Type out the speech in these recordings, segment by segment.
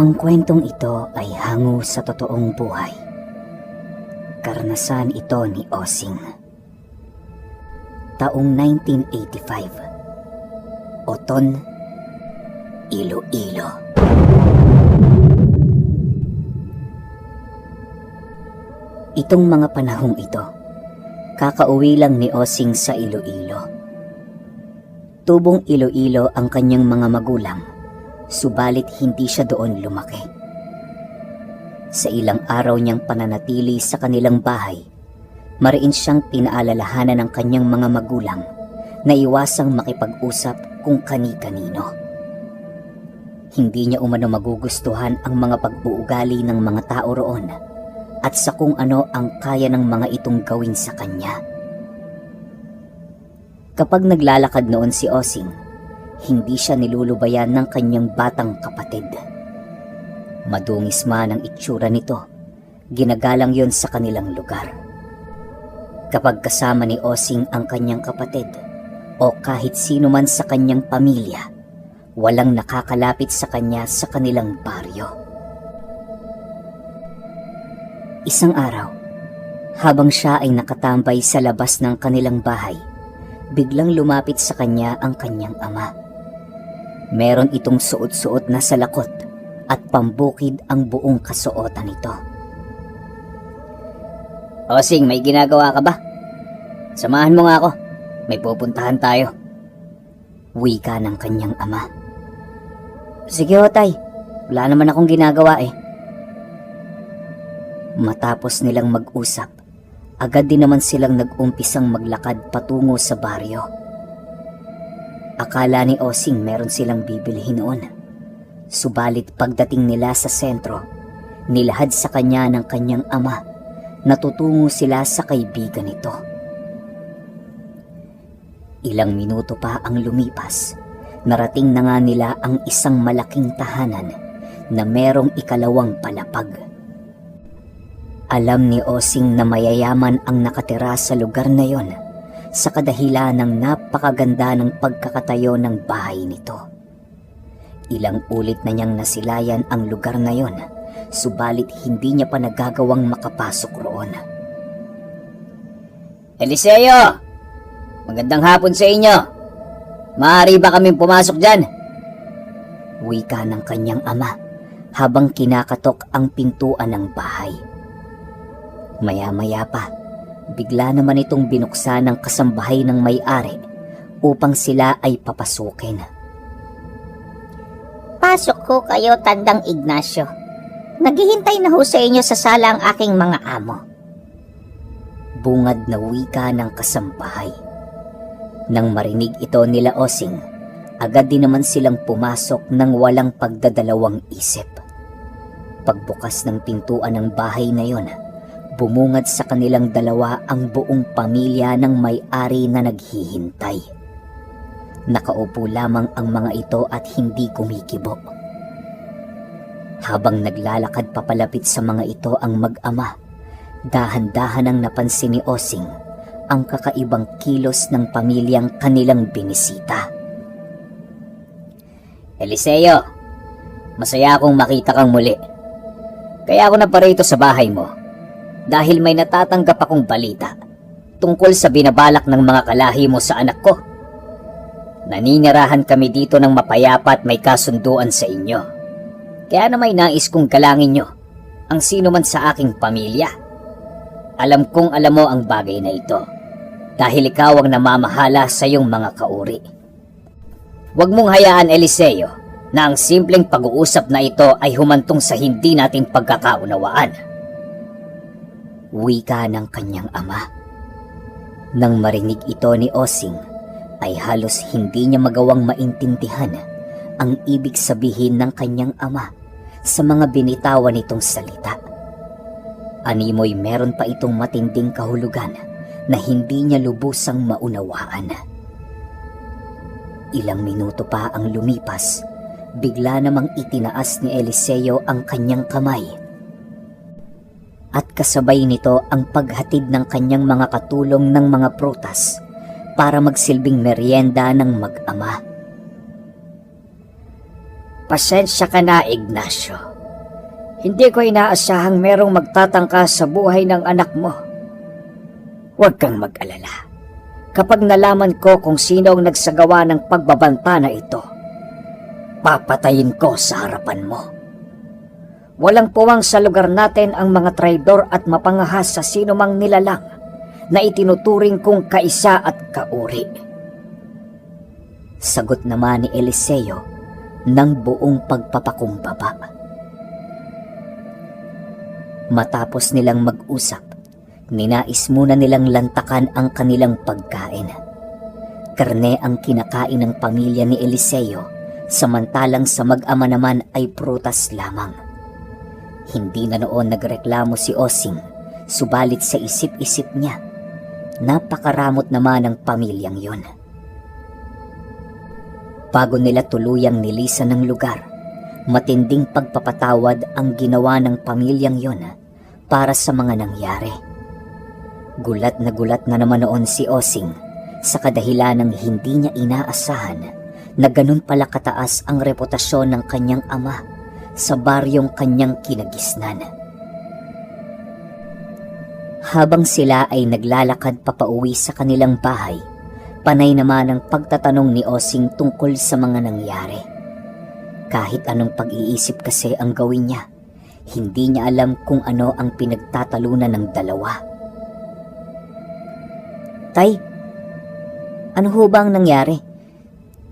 Ang kwentong ito ay hango sa totoong buhay. Karanasan ito ni Osing. Taong 1985. Oton, Iloilo. Itong mga panahong ito, kakauwi lang ni Osing sa Iloilo. Tubong Iloilo ang kanyang mga magulang, subalit hindi siya doon lumaki. Sa ilang araw niyang pananatili sa kanilang bahay, mariin siyang pinaalalahanan ng kanyang mga magulang na iwasang makipag-usap kung kani-kanino. Hindi niya umano magugustuhan ang mga pag-uugali ng mga tao roon at sa kung ano ang kaya ng mga itong gawin sa kanya. Kapag naglalakad noon si Osing, hindi siya nilulubayan ng kanyang batang kapatid. Madungis man ang itsura nito, ginagalang yon sa kanilang lugar. Kapag kasama ni Osing ang kanyang kapatid o kahit sino man sa kanyang pamilya, walang nakakalapit sa kanya sa kanilang baryo. Isang araw, habang siya ay nakatambay sa labas ng kanilang bahay, biglang lumapit sa kanya ang kanyang ama. Meron itong suot-suot na salakot at pambukid ang buong kasuotan nito. Osing, may ginagawa ka ba? Samahan mo nga ako. May pupuntahan tayo. Wika ng kanyang ama. Sige, Otay. Wala naman akong ginagawa eh. Matapos nilang mag-usap, agad din naman silang nag-umpisang maglakad patungo sa baryo. Akala ni Osing meron silang bibilhin noon. Subalit pagdating nila sa sentro, nilahad sa kanya ng kanyang ama na tutungo sila sa kaibigan nito. Ilang minuto pa ang lumipas, narating na nga nila ang isang malaking tahanan na merong ikalawang palapag. Alam ni Osing na mayayaman ang nakatira sa lugar na yon sa kadahilan ng napakaganda ng pagkakatayo ng bahay nito. Ilang ulit na niyang nasilayan ang lugar na yon, subalit hindi niya pa nagagawang makapasok roon. Eliseo! Magandang hapon sa inyo! Maaari ba kaming pumasok dyan? Wika ng kanyang ama habang kinakatok ang pintuan ng bahay. Maya-maya pa, bigla naman itong binuksan ng kasambahay ng may-ari upang sila ay papasukin. Pasok ko kayo, Tandang Ignacio. Naghihintay na ho sa inyo sa sala ang aking mga amo. Bungad na wika ng kasambahay. Nang marinig ito nila Osing, agad din naman silang pumasok ng walang pagdadalawang isip. Pagbukas ng pintuan ng bahay na yon, bumungad sa kanilang dalawa ang buong pamilya ng may-ari na naghihintay. Nakaupo lamang ang mga ito at hindi kumikibo. Habang naglalakad papalapit sa mga ito ang mag-ama, dahan-dahan ang napansin ni Osing ang kakaibang kilos ng pamilyang kanilang binisita. Eliseo, masaya akong makita kang muli. Kaya ako naparito sa bahay mo dahil may natatanggap akong balita tungkol sa binabalak ng mga kalahi mo sa anak ko. Naninirahan kami dito ng mapayapa at may kasunduan sa inyo. Kaya na may nais kong galangin nyo ang sino man sa aking pamilya. Alam kong alam mo ang bagay na ito dahil ikaw ang namamahala sa iyong mga kauri. Huwag mong hayaan, Eliseo, na ang simpleng pag-uusap na ito ay humantong sa hindi natin pagkakaunawaan. Wika ng kanyang ama. Nang marinig ito ni Osing, ay halos hindi niya magawang maintindihan ang ibig sabihin ng kanyang ama sa mga binitawan nitong salita. Animoy meron pa itong matinding kahulugan na hindi niya lubusang maunawaan. Ilang minuto pa ang lumipas, bigla namang itinaas ni Eliseo ang kanyang kamay. At kasabay nito ang paghatid ng kanyang mga katulong ng mga prutas para magsilbing merienda ng mag-ama. Pasensya ka na, Ignacio. Hindi ko inaasahang merong magtatangka sa buhay ng anak mo. Huwag kang mag-alala. Kapag nalaman ko kung sino ang nagsagawa ng pagbabanta na ito, papatayin ko sa harapan mo. Walang puwang sa lugar natin ang mga traidor at mapangahas sa sino mang nilalang na itinuturing kong kaisa at kauri. Sagot naman ni Eliseo ng buong pagpapakumbaba. Matapos nilang mag-usap, ninais muna nilang lantakan ang kanilang pagkain. Karne ang kinakain ng pamilya ni Eliseo, samantalang sa mag-ama naman ay prutas lamang. Hindi na noon nagreklamo si Osing, subalit sa isip-isip niya, napakaramot naman ang pamilyang yon. Bago nila tuluyang nilisan ng lugar, matinding pagpapatawad ang ginawa ng pamilyang yon para sa mga nangyari. Gulat na gulat na naman noon si Osing sa kadahilan ng hindi niya inaasahan na ganun pala kataas ang reputasyon ng kanyang ama sa baryong kanyang kinagisnan. Habang sila ay naglalakad papauwi sa kanilang bahay, panay naman ang pagtatanong ni Osing tungkol sa mga nangyari. Kahit anong pag-iisip kasi ang gawin niya, hindi niya alam kung ano ang pinagtatalunan ng dalawa. Tay, ano ho ba ang nangyari?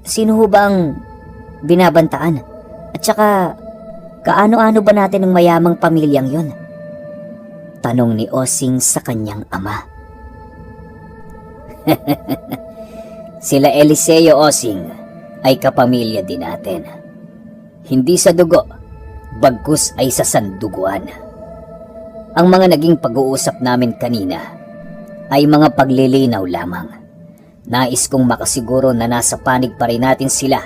Sino ho ba ang binabantaan? At saka, kaano-ano ba natin ng mayamang pamilyang yon? Tanong ni Osing sa kanyang ama. Sila Eliseo Osing ay kapamilya din natin. Hindi sa dugo, bagkus ay sa sanduguan. Ang mga naging pag-uusap namin kanina ay mga paglilinaw lamang. Nais kong makasiguro na nasa panig pa rin natin sila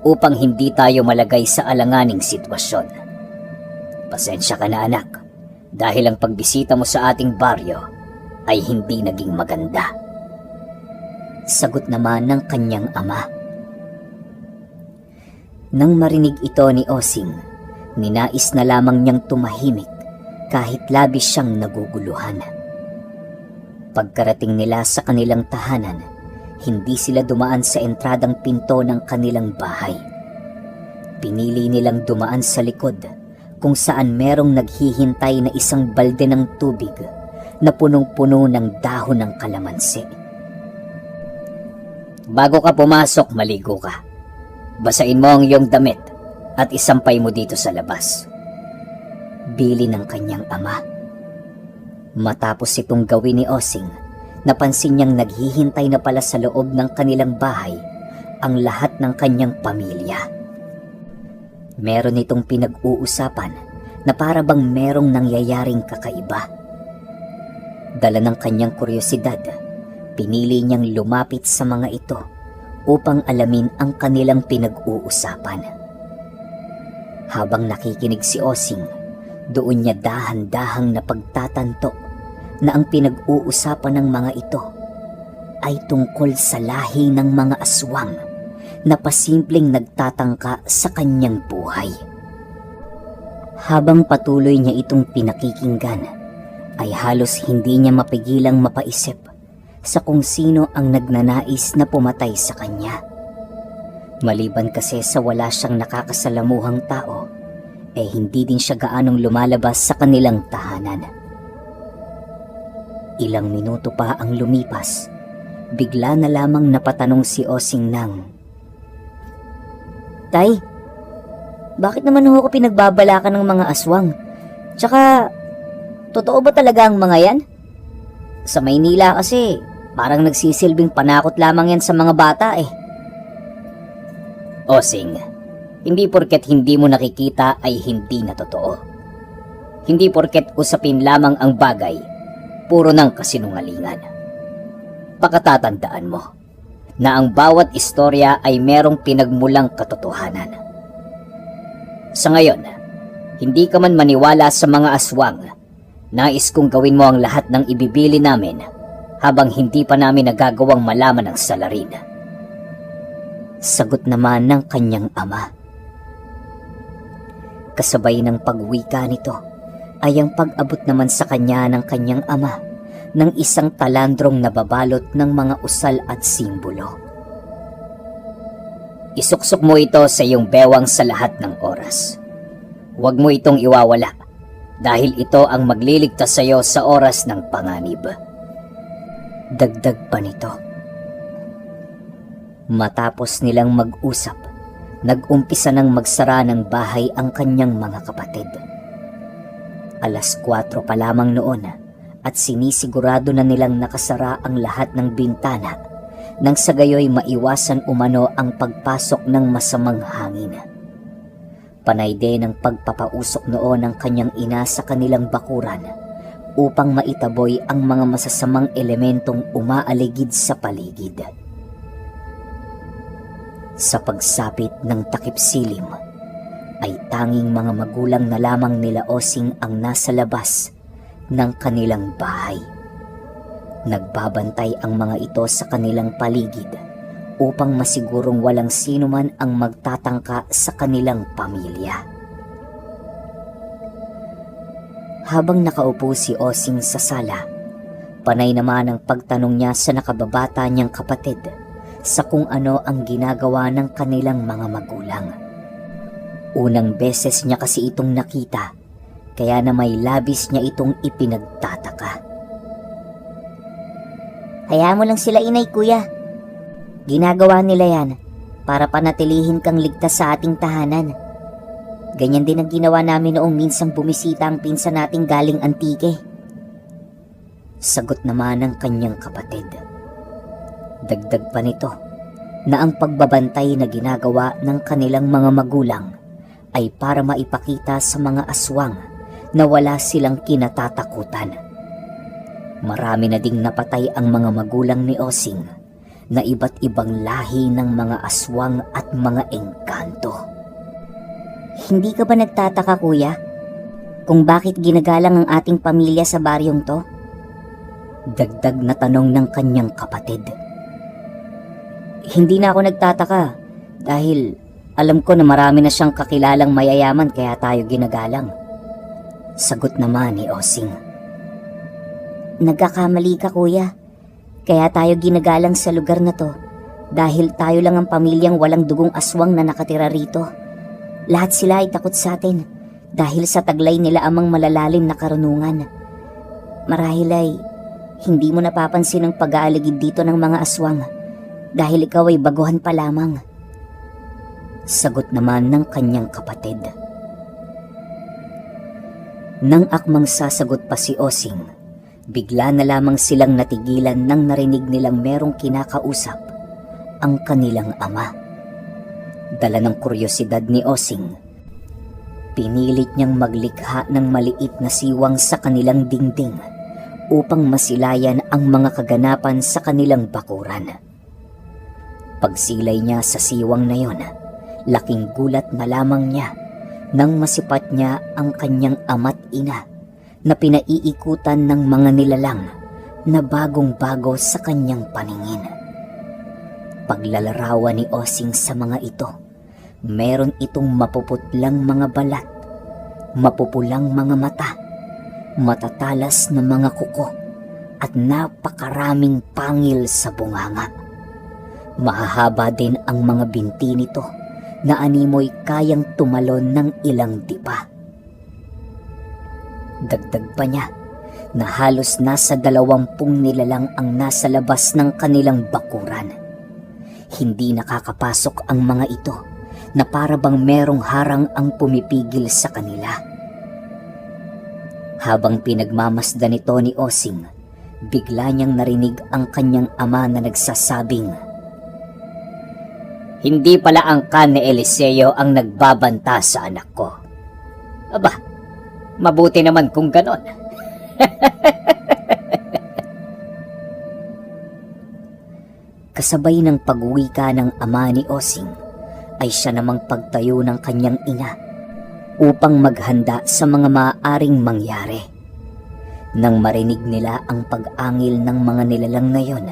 upang hindi tayo malagay sa alanganing sitwasyon. Pasensya ka na anak, dahil ang pagbisita mo sa ating baryo ay hindi naging maganda. Sagot naman ng kanyang ama. Nang marinig ito ni Osing, ninais na lamang niyang tumahimik kahit labis siyang naguguluhan. Pagkarating nila sa kanilang tahanan, hindi sila dumaan sa entradang pinto ng kanilang bahay. Pinili nilang dumaan sa likod kung saan merong naghihintay na isang balde ng tubig na punong-puno ng dahon ng kalamansi. Bago ka pumasok, maligo ka. Basain mo ang iyong damit at isampay mo dito sa labas. Bili ng kanyang ama. Matapos itong gawin ni Osing, napansin niyang naghihintay na pala sa loob ng kanilang bahay ang lahat ng kanyang pamilya. Meron itong pinag-uusapan na para bang merong nangyayaring kakaiba. Dala ng kanyang kuryosidad, pinili niyang lumapit sa mga ito upang alamin ang kanilang pinag-uusapan. Habang nakikinig si Osing, doon niya dahan-dahang napagtatanto na ang pinag-uusapan ng mga ito ay tungkol sa lahi ng mga aswang na pasimpleng nagtatangka sa kanyang buhay. Habang patuloy niya itong pinakikinggan, ay halos hindi niya mapigilang mapaisip sa kung sino ang nagnanais na pumatay sa kanya. Maliban kasi sa wala siyang nakakasalamuhang tao, eh hindi din siya gaanong lumalabas sa kanilang tahanan. Ilang minuto pa ang lumipas, bigla na lamang napatanong si Osing Nang. Tay, bakit naman ho ako pinagbabalakan ng mga aswang? Tsaka, totoo ba talaga ang mga yan? Sa Maynila kasi, parang nagsisilbing panakot lamang yan sa mga bata eh. Osing, hindi porket hindi mo nakikita ay hindi na totoo. Hindi porket usapin lamang ang bagay, puro ng kasinungalingan. Pakatatandaan mo na ang bawat istorya ay merong pinagmulang katotohanan. Sa ngayon, hindi ka man maniwala sa mga aswang, nais kong gawin mo ang lahat ng ibibili namin habang hindi pa namin nagagawang malaman ang salarin. Sagot naman ng kanyang ama. Kasabay ng pagwika nito ay ang pag-abot naman sa kanya ng kanyang ama ng isang talandrong na babalot ng mga usal at simbolo. Isuksok mo ito sa iyong bewang sa lahat ng oras. Huwag mo itong iwawala dahil ito ang magliligtas sa iyo sa oras ng panganib. Dagdag pa nito. Matapos nilang mag-usap, nag-umpisa ng magsara ng bahay ang kanyang mga kapatid. Alas 4 pa lamang noon at sinisigurado na nilang nakasara ang lahat ng bintana nang sa gayoy maiwasan umano ang pagpasok ng masamang hangin. Panay din ang pagpapausok noon ng kanyang ina sa kanilang bakuran upang maitaboy ang mga masasamang elementong umaaligid sa paligid. Sa pagsapit ng takip silim, ay tanging mga magulang na lamang nila Osing ang nasa labas ng kanilang bahay. Nagbabantay ang mga ito sa kanilang paligid upang masigurong walang sino man ang magtatangka sa kanilang pamilya. Habang nakaupo si Osing sa sala, panay naman ang pagtanong niya sa nakababata niyang kapatid sa kung ano ang ginagawa ng kanilang mga magulang. Unang beses niya kasi itong nakita, kaya na may labis niya itong ipinagtataka. Hayaan mo lang sila inay kuya. Ginagawa nila yan para panatilihin kang ligtas sa ating tahanan. Ganyan din ang ginawa namin noong minsang bumisita ang pinsan nating galing Antique. Sagot naman ng kanyang kapatid. Dagdag pa nito na ang pagbabantay na ginagawa ng kanilang mga magulang ay para maipakita sa mga aswang na wala silang kinatatakutan. Marami na ding napatay ang mga magulang ni Osing na iba't ibang lahi ng mga aswang at mga engkanto. Hindi ka ba nagtataka kuya? Kung bakit ginagalang ang ating pamilya sa baryong to? Dagdag na tanong ng kanyang kapatid. Hindi na ako nagtataka dahil alam ko na marami na siyang kakilalang mayayaman kaya tayo ginagalang. Sagot naman ni Osing. Nagkakamali ka kuya. Kaya tayo ginagalang sa lugar na to dahil tayo lang ang pamilyang walang dugong aswang na nakatira rito. Lahat sila ay takot sa atin dahil sa taglay nila amang malalalim na karunungan. Marahil ay hindi mo napapansin ang pag-aaligid dito ng mga aswang dahil ikaw ay baguhan pa lamang. Sagot naman ng kanyang kapatid. Nang akmang sasagot pa si Osing, bigla na lamang silang natigilan nang narinig nilang merong kinakausap ang kanilang ama. Dala ng kuryosidad ni Osing, pinilit niyang maglikha ng maliit na siwang sa kanilang dingding upang masilayan ang mga kaganapan sa kanilang bakuran. Pagsilay niya sa siwang na yon, laking gulat na lamang niya nang masipat niya ang kanyang ama't ina na pinaiikutan ng mga nilalang na bagong-bago sa kanyang paningin. Paglalarawan ni Osing sa mga ito, meron itong mapuputlang mga balat, mapupulang mga mata, matatalas na mga kuko, at napakaraming pangil sa bunganga. Mahahaba din ang mga binti nito na animoy kayang tumalon ng ilang dipa. Dagdag pa niya na halos nasa dalawampung nilalang ang nasa labas ng kanilang bakuran. Hindi nakakapasok ang mga ito na para bang merong harang ang pumipigil sa kanila. Habang pinagmamasdan nito ni Osing, bigla niyang narinig ang kanyang ama na nagsasabing, Hindi pala ang kan ni Eliseo ang nagbabanta sa anak ko. Aba, mabuti naman kung ganon. Kasabay ng pagwika ng ama ni Osing, ay siya namang pagtayo ng kanyang ina upang maghanda sa mga maaaring mangyari. Nang marinig nila ang pag-angil ng mga nilalang na yon,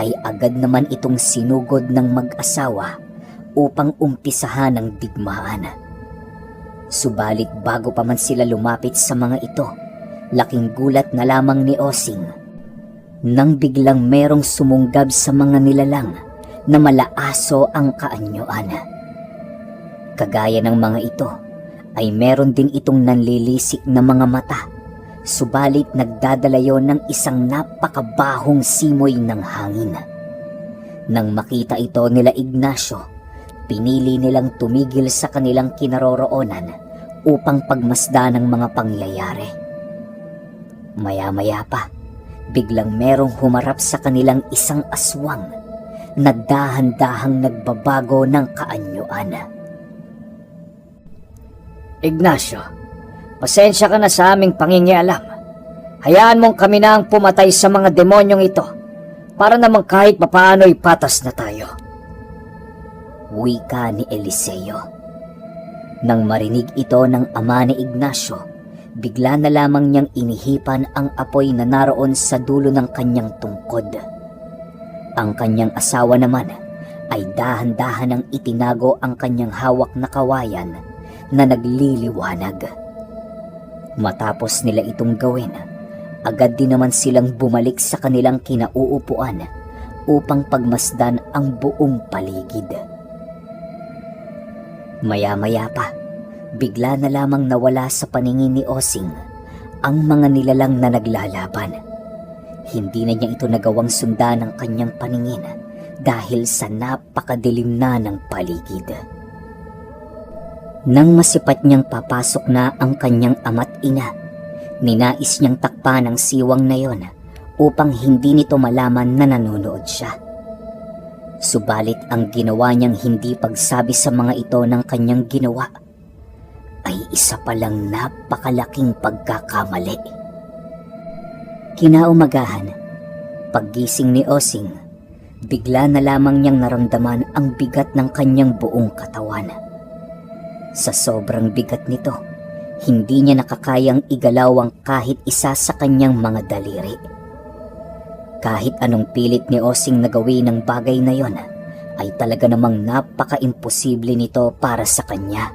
ay agad naman itong sinugod ng mag-asawa upang umpisahan ang digmaan. Subalit bago pa man sila lumapit sa mga ito, laking gulat na lamang ni Osing. Nang biglang merong sumunggab sa mga nilalang na malaaso ang kaanyuan. Kagaya ng mga ito, ay meron din itong nanlilisik na mga mata, subalit nagdadala yon ng isang napakabahong simoy ng hangin. Nang makita ito nila Ignacio, pinili nilang tumigil sa kanilang kinaroroonan upang pagmasda ng mga pangyayari. Maya-maya pa, biglang merong humarap sa kanilang isang aswang na dahan-dahang nagbabago ng kaanyuan. Ignacio, pasensya ka na sa aming pangingialam. Hayaan mong kami na ang pumatay sa mga demonyong ito para namang kahit papaano'y patas na tayo. Wika ni Eliseo. Nang marinig ito ng ama ni Ignacio, bigla na lamang niyang inihipan ang apoy na naroon sa dulo ng kanyang tungkod. Ang kanyang asawa naman ay dahan-dahan ang itinago ang kanyang hawak na kawayan na nagliliwanag. Matapos nila itong gawin, agad din naman silang bumalik sa kanilang kinauupuan upang pagmasdan ang buong paligid. Maya-maya pa, bigla na lamang nawala sa paningin ni Osing ang mga nilalang na naglalaban. Hindi na niya ito nagawang sundan ng kanyang paningin dahil sa napakadilim na ng paligid. Nang masipat niyang papasok na ang kanyang ama't ina, ninais niyang takpan ang siwang na yon upang hindi nito malaman na nanonood siya. Subalit ang ginawa niyang hindi pagsabi sa mga ito ng kanyang ginawa ay isa palang napakalaking pagkakamali. Kinaumagahan, paggising ni Osing, bigla na lamang niyang naramdaman ang bigat ng kanyang buong katawan. Sa sobrang bigat nito, hindi niya nakakayang igalaw ang kahit isa sa kanyang mga daliri. Kahit anong pilit ni Osing na gawin ng bagay na yon, ay talaga namang napaka-imposible nito para sa kanya.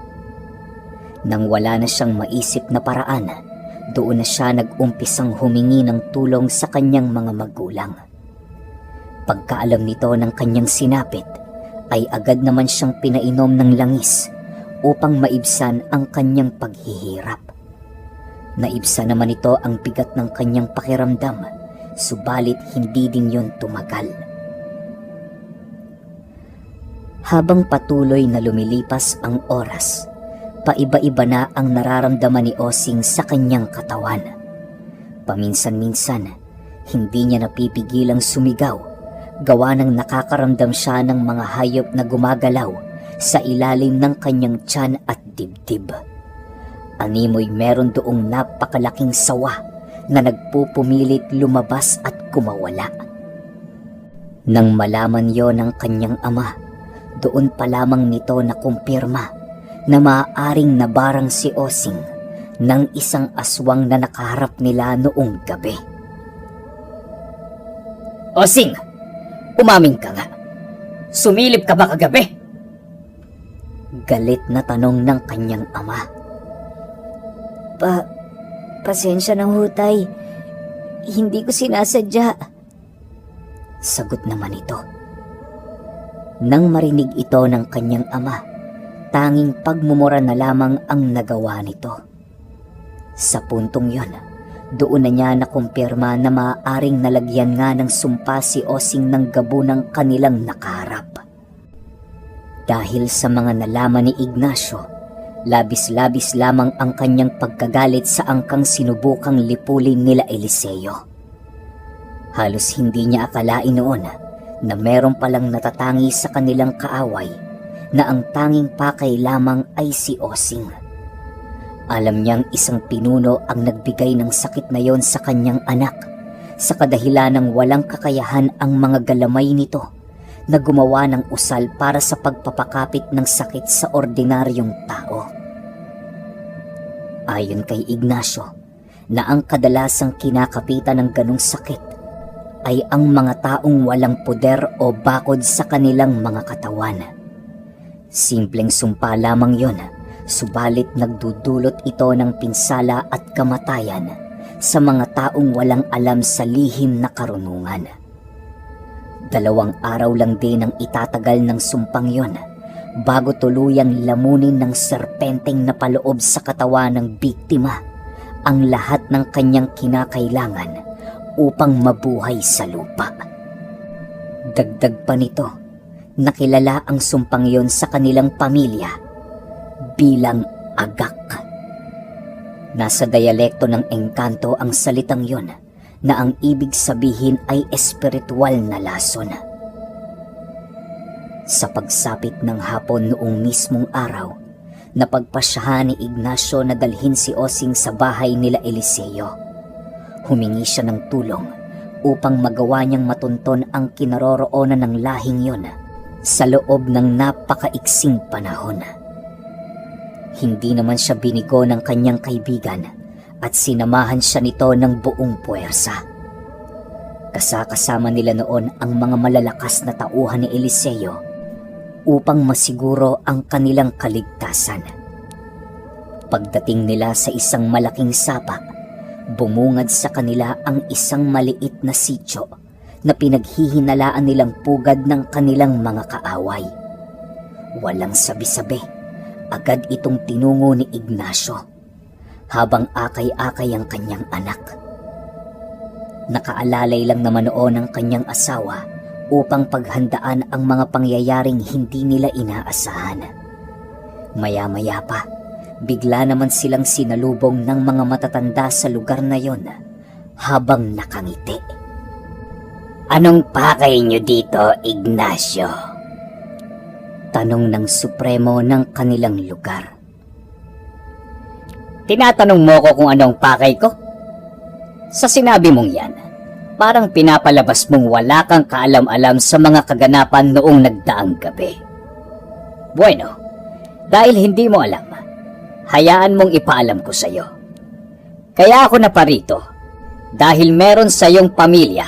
Nang wala na siyang maisip na paraan, doon na siya nag-umpisang humingi ng tulong sa kanyang mga magulang. Pagkaalam nito ng kanyang sinapit, ay agad naman siyang pinainom ng langis upang maibsan ang kanyang paghihirap. Naibsan naman ito ang bigat ng kanyang pakiramdam, subalit hindi din yon tumagal. Habang patuloy na lumilipas ang oras, paiba-iba na ang nararamdaman ni Osing sa kanyang katawan. Paminsan-minsan, hindi niya napipigilang sumigaw, gawa ng nakakaramdam siya ng mga hayop na gumagalaw sa ilalim ng kanyang tiyan at dibdib. Animoy meron doong napakalaking sawa na nagpupumilit lumabas at kumawala. Nang malaman yon ng kanyang ama, doon pa lamang nito na kumpirma na maaaring nabarang si Osing ng isang aswang na nakaharap nila noong gabi. Osing, umaming ka nga. Sumilip ka ba kagabi? Galit na tanong ng kanyang ama. Pa, pasensya ng hutay. Hindi ko sinasadya. Sagot naman ito. Nang marinig ito ng kanyang ama, tanging pagmumura na lamang ang nagawa nito. Sa puntong yon, doon na niya nakumpirma na maaaring nalagyan nga ng sumpa si Osing ng gabo ng kanilang nakaharap. Dahil sa mga nalaman ni Ignacio, labis-labis lamang ang kanyang pagkagalit sa angkang sinubukang lipulin nila Eliseo. Halos hindi niya akalain noon na meron palang natatangi sa kanilang kaaway na ang tanging pakay lamang ay si Osing. Alam niyang isang pinuno ang nagbigay ng sakit na yon sa kanyang anak sa kadahilan ng walang kakayahan ang mga galamay nito na gumawa ng usal para sa pagpapakapit ng sakit sa ordinaryong tao. Ayon kay Ignacio, na ang kadalasang kinakapitan ng ganong sakit ay ang mga taong walang poder o bakod sa kanilang mga katawan. Simpleng sumpa lamang yon, Subalit nagdudulot ito ng pinsala at kamatayan sa mga taong walang alam sa lihim na karunungan. Dalawang araw lang din ang itatagal ng sumpang yon bago tuluyang lamunin ng serpenteng napaloob sa katawan ng biktima ang lahat ng kanyang kinakailangan upang mabuhay sa lupa. Dagdag pa nito, nakilala ang sumpang yon sa kanilang pamilya bilang agak. Nasa dialekto ng engkanto ang salitang yon na ang ibig sabihin ay espiritual na lason. Sa pagsapit ng hapon noong mismong araw, napagpasyahan ni Ignacio na dalhin si Osing sa bahay nila Eliseo. Humingi siya ng tulong upang magawa niyang matunton ang kinaroroonan ng lahing yon sa loob ng napakaiksing panahon. Hindi naman siya binigo ng kanyang kaibigan at sinamahan siya nito ng buong puwersa. Kasakasama nila noon ang mga malalakas na tauhan ni Eliseo upang masiguro ang kanilang kaligtasan. Pagdating nila sa isang malaking sapa, bumungad sa kanila ang isang maliit na sityo na pinaghihinalaan nilang pugad ng kanilang mga kaaway. Walang sabi-sabi agad itong tinungo ni Ignacio habang akay-akay ang kanyang anak. Nakaalalay lang naman noon ang kanyang asawa upang paghandaan ang mga pangyayaring hindi nila inaasahan. Maya-maya pa, bigla naman silang sinalubong ng mga matatanda sa lugar na yon habang nakangiti. Anong pakay niyo dito, Ignacio? Tanong ng Supremo ng kanilang lugar. Tinatanong mo ko kung anong pakay ko? Sa sinabi mong yan, parang pinapalabas mong wala kang kaalam-alam sa mga kaganapan noong nagdaang gabi. Bueno, dahil hindi mo alam, hayaan mong ipaalam ko sa iyo. Kaya ako naparito dahil meron sa iyong pamilya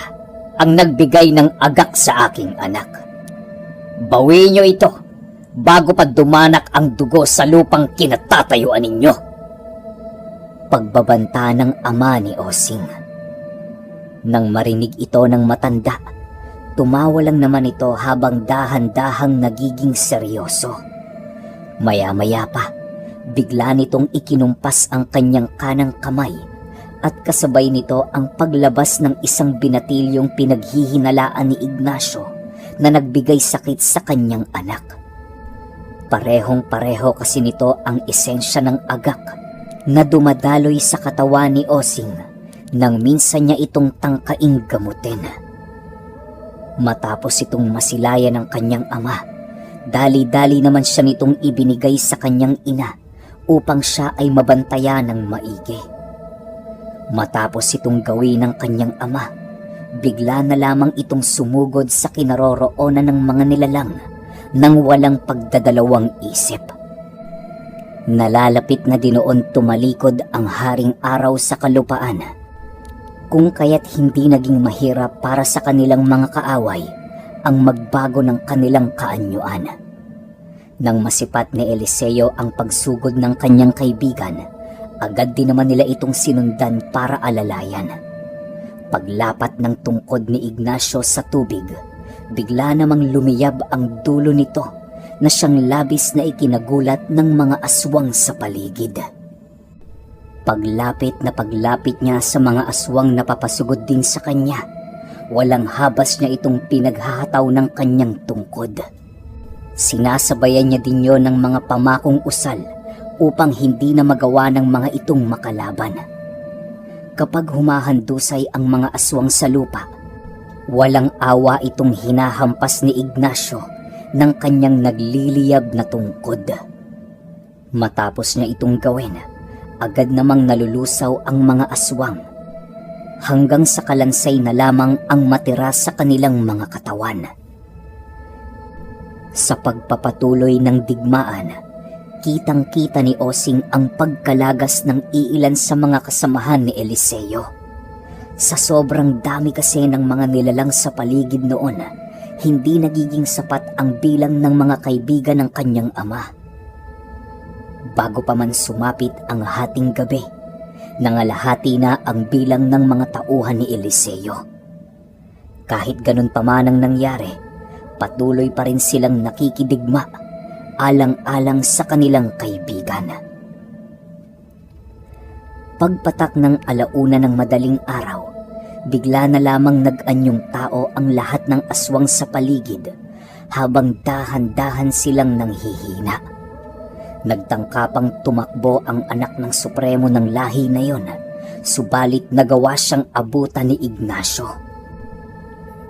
ang nagbigay ng agak sa aking anak. Bawiin niyo ito bago pa dumanak ang dugo sa lupang kinatatayuan ninyo. Pagbabanta ng ama ni Osing. Nang marinig ito ng matanda, tumawa lang naman ito habang dahan-dahang nagiging seryoso. Maya-maya pa, bigla nitong ikinumpas ang kanyang kanang kamay at kasabay nito ang paglabas ng isang binatilyong pinaghihinalaan ni Ignacio na nagbigay sakit sa kanyang anak. Parehong-pareho kasi nito ang esensya ng agak na dumadaloy sa katawan ni Osing nang minsan niya itong tangkaing gamutin. Matapos itong masilayan ng kanyang ama, dali-dali naman siya nitong ibinigay sa kanyang ina upang siya ay mabantayan ng maigi. Matapos itong gawin ng kanyang ama, bigla na lamang itong sumugod sa kinaroroonan ng mga nilalang nang walang pagdadalawang isip. Nalalapit na dinoon tumalikod ang haring araw sa kalupaan. Kung kaya't hindi naging mahirap para sa kanilang mga kaaway ang magbago ng kanilang kaanyuan. Nang masipat ni Eliseo ang pagsugod ng kanyang kaibigan, agad din naman nila itong sinundan para alalayan. Paglapat ng tungkod ni Ignacio sa tubig, bigla namang lumiyab ang dulo nito na siyang labis na ikinagulat ng mga aswang sa paligid. Paglapit na paglapit niya sa mga aswang na papasugod din sa kanya, walang habas niya itong pinaghahataw ng kanyang tungkod. Sinasabayan niya din yon ng mga pamakong usal upang hindi na magawa ng mga itong makalaban. Kapag humahandusay ang mga aswang sa lupa, walang awa itong hinahampas ni Ignacio ng kanyang nagliliyab na tungkod. Matapos niya itong gawin, agad namang nalulusaw ang mga aswang hanggang sa kalansay na lamang ang matira sa kanilang mga katawan. Sa pagpapatuloy ng digmaan, kitang-kita ni Osing ang pagkalagas ng iilan sa mga kasamahan ni Eliseo. Sa sobrang dami kasi ng mga nilalang sa paligid noon, hindi nagiging sapat ang bilang ng mga kaibigan ng kanyang ama. bago pa man sumapit ang hating gabi, nangalahati na ang bilang ng mga tauhan ni Eliseo. Kahit ganun pa man ang nangyari, patuloy pa rin silang nakikidigma alang-alang sa kanilang kaibigan. Pagpatak ng alauna ng madaling araw, bigla na lamang nag-anyong tao ang lahat ng aswang sa paligid habang dahan-dahan silang nanghihina. Nagtangkapang tumakbo ang anak ng supremo ng lahi na yon, subalit nagawa siyang abutan ni Ignacio.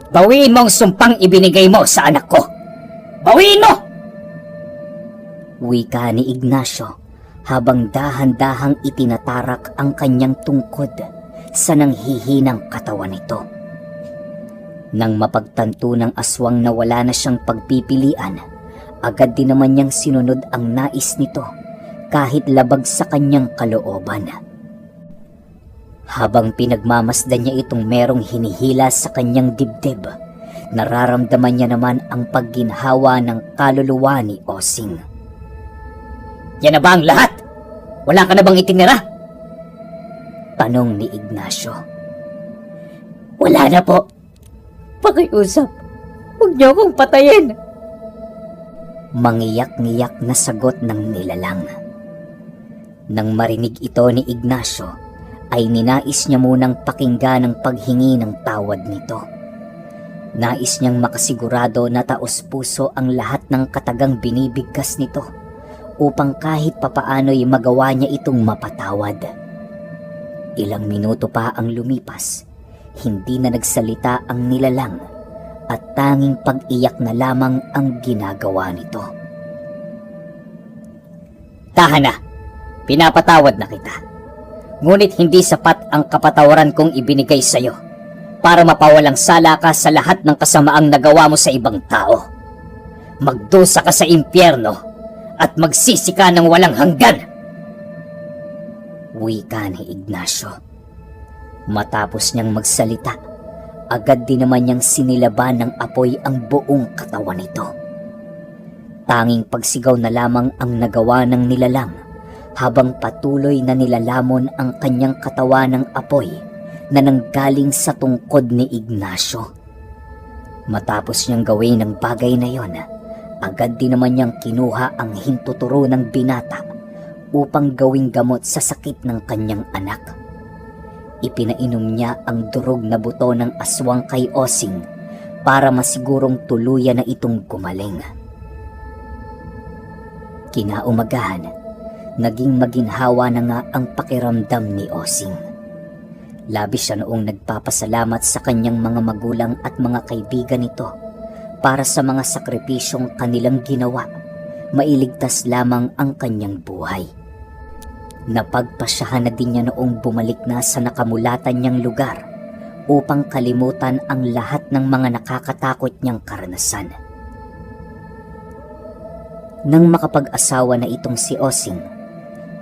Bawiin mo ang sumpang ibinigay mo sa anak ko! Bawiin mo! Wika ni Ignacio habang dahan-dahang itinatarak ang kanyang tungkod sa nanghihinang katawan nito. Nang mapagtanto ng aswang na wala na siyang pagpipilian, agad din naman niyang sinunod ang nais nito kahit labag sa kanyang kalooban. Habang pinagmamasdan niya itong merong hinihila sa kanyang dibdib, nararamdaman niya naman ang pagginhawa ng kaluluwa ni Osing. Yan na ba ang lahat? Wala ka na bang itinira? Tanong ni Ignacio. Wala na po. Pakiusap. Huwag niyo akong patayin. Mangiyak-ngiyak na sagot ng nilalang. Nang marinig ito ni Ignacio, ay ninais niya munang pakinggan ang paghingi ng tawad nito. Nais niyang makasigurado na taos puso ang lahat ng katagang binibigkas nito upang kahit papaano'y magawa niya itong mapatawad. Ilang minuto pa ang lumipas, hindi na nagsalita ang nilalang at tanging pag-iyak na lamang ang ginagawa nito. Tahan na, pinapatawad na kita. Ngunit hindi sapat ang kapatawaran kong ibinigay sa iyo para mapawalang sala ka sa lahat ng kasamaang nagawa mo sa ibang tao. Magdusa ka sa impyerno at magsisi ka ng walang hanggan. Wika ni Ignacio. Matapos niyang magsalita, agad din naman niyang sinilaban ng apoy ang buong katawan nito. Tanging pagsigaw na lamang ang nagawa ng nilalang habang patuloy na nilalamon ang kanyang katawan ng apoy na nanggaling sa tungkod ni Ignacio. Matapos niyang gawin ang bagay na yon, agad din naman niyang kinuha ang hintuturo ng binata upang gawing gamot sa sakit ng kanyang anak. Ipinainom niya ang durog na buto ng aswang kay Osing para masigurong tuluyan na itong gumaling. Kinaumagahan, naging maginhawa na nga ang pakiramdam ni Osing. Labis siya noong nagpapasalamat sa kanyang mga magulang at mga kaibigan nito para sa mga sakripisyong kanilang ginawa, mailigtas lamang ang kanyang buhay. Napagpasyahan na din niya noong bumalik na sa nakamulatan niyang lugar upang kalimutan ang lahat ng mga nakakatakot niyang karanasan. Nang makapag-asawa na itong si Osing,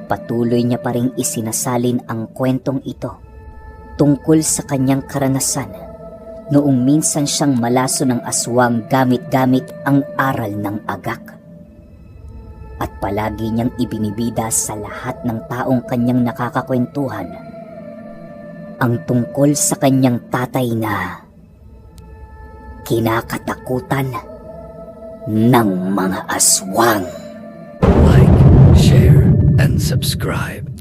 patuloy niya pa ring isinasalin ang kwentong ito tungkol sa kanyang karanasan noong minsan siyang malaso ng aswang gamit-gamit ang aral ng agak. At palagi niyang ibinibida sa lahat ng taong kanyang nakakakwentuhan ang tungkol sa kanyang tatay na kinakatakutan ng mga aswang. Like, share, and subscribe.